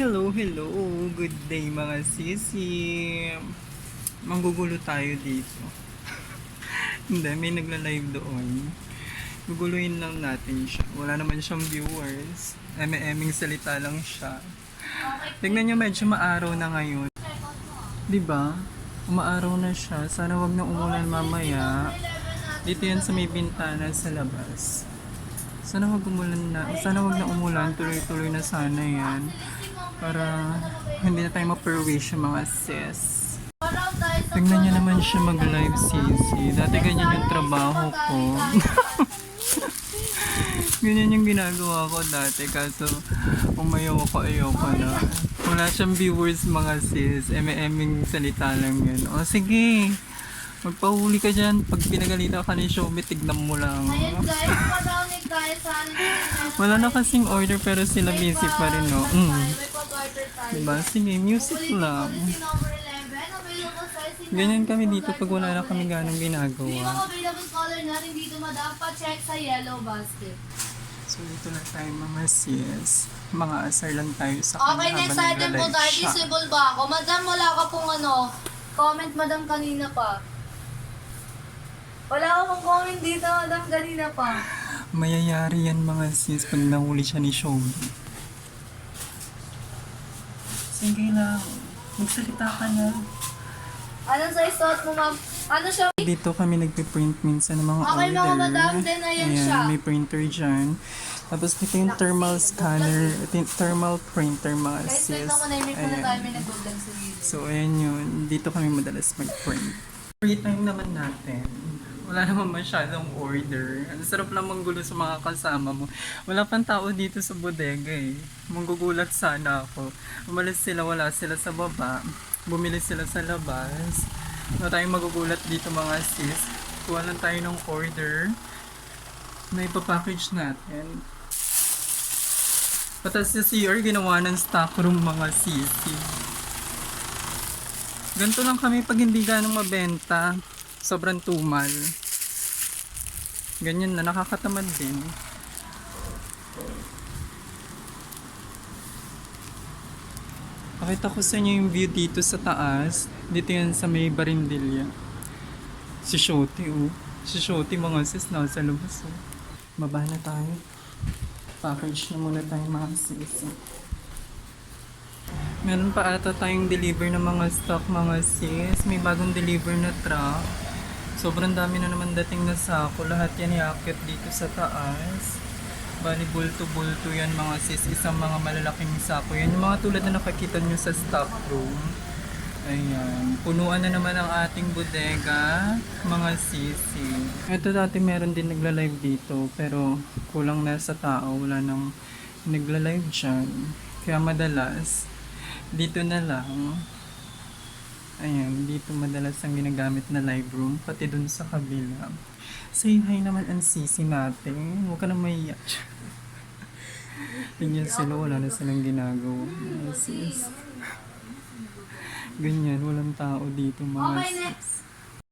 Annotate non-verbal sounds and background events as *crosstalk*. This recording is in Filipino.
Hello, hello. Good day mga sisi. Manggugulo tayo dito. *laughs* Hindi, may nagla-live doon. Guguluhin lang natin siya. Wala naman siyang viewers. Eme-eming salita lang siya. Tignan niyo medyo maaraw na ngayon. ba? Umaaraw na siya. Sana wag na umulan mamaya. Dito yan sa may bintana sa labas. Sana wag umulan na. Sana wag na umulan. Tuloy-tuloy na sana yan. Para hindi na tayo ma-perwish yung mga sis. Tignan niyo naman siya mag-live sisi. Dati ganyan yung trabaho ko. *laughs* ganyan yung ginagawa ko dati. Kaso umayaw ako, ayoko na. Wala siyang viewers mga sis. Eme-eming salita lang yun. O sige. Magpahuli ka dyan. Pag pinagalitan ka ni Showme, tignan mo lang. Ayan guys, *laughs* Wala na kasing order pero sila busy pa rin, no? Mm. Diba? Sige, music lang. Policy number 11, available size in Ganyan kami dito pag wala na kami ganong ginagawa. available color natin dito madam. Pa-check sa yellow basket. So dito na tayo mga sis. Mga asar lang tayo sa Okay, kanya next habang item po tayo. siya. Visible ba ako? Madam, wala ka pong ano. Comment, madam, kanina pa. Wala ka pong comment dito, madam, kanina pa. Mayayari yan mga sis pag nahuli siya ni Shogi. Sige lang. Magsalita ka na. Anong size suot mo, ma'am? Ano siya? Dito kami nagpiprint minsan ng mga Okay, order. mga madam, then ayan siya. may printer dyan. Tapos dito yung thermal scanner, ito yung thermal printer mga Guys, sis. muna, may muna Ayan. tayo, may video. So, ayan yun. Dito kami madalas mag-print. Free time naman natin. Wala naman masyadong order. Ang sarap lang manggulo sa mga kasama mo. Wala pang tao dito sa bodega eh. Manggugulat sana ako. Umalis sila, wala sila sa baba. Bumili sila sa labas. Wala tayong magugulat dito mga sis. Kuha lang tayo ng order na ipapackage natin. Patas sa CR, ginawa ng stock room mga sisi. Ganito lang kami pag hindi ganong mabenta. Sobrang tumal. Ganyan na, nakakatamad din. Pakita ko sa inyo yung view dito sa taas. Dito yan sa may barindilya. Si Shoti, oh. Si Shoti, mga sis, nasa labas, oh. Baba na tayo. Package na muna tayo, mga sis. oh. Meron pa ata tayong deliver ng mga stock mga sis. May bagong deliver na truck. Sobrang dami na naman dating na sako. Lahat yan iakyat dito sa taas. Bali bulto-bulto yan mga sis. Isang mga malalaking sako yan. Yung mga tulad na nakakita nyo sa stock room. Ayan. Punuan na naman ang ating bodega. Mga sisi. Ito dati meron din nagla-live dito. Pero kulang na sa tao. Wala nang nagla-live dyan. Kaya madalas, dito na lang. Ayan, dito madalas ang ginagamit na live room, pati dun sa kabila. Say hi naman ang sisi natin. Huwag ka na maiyak. Tingnan sila, wala na silang ginagawa. Ay, sis. Ganyan, walang tao dito mga Okay, sis.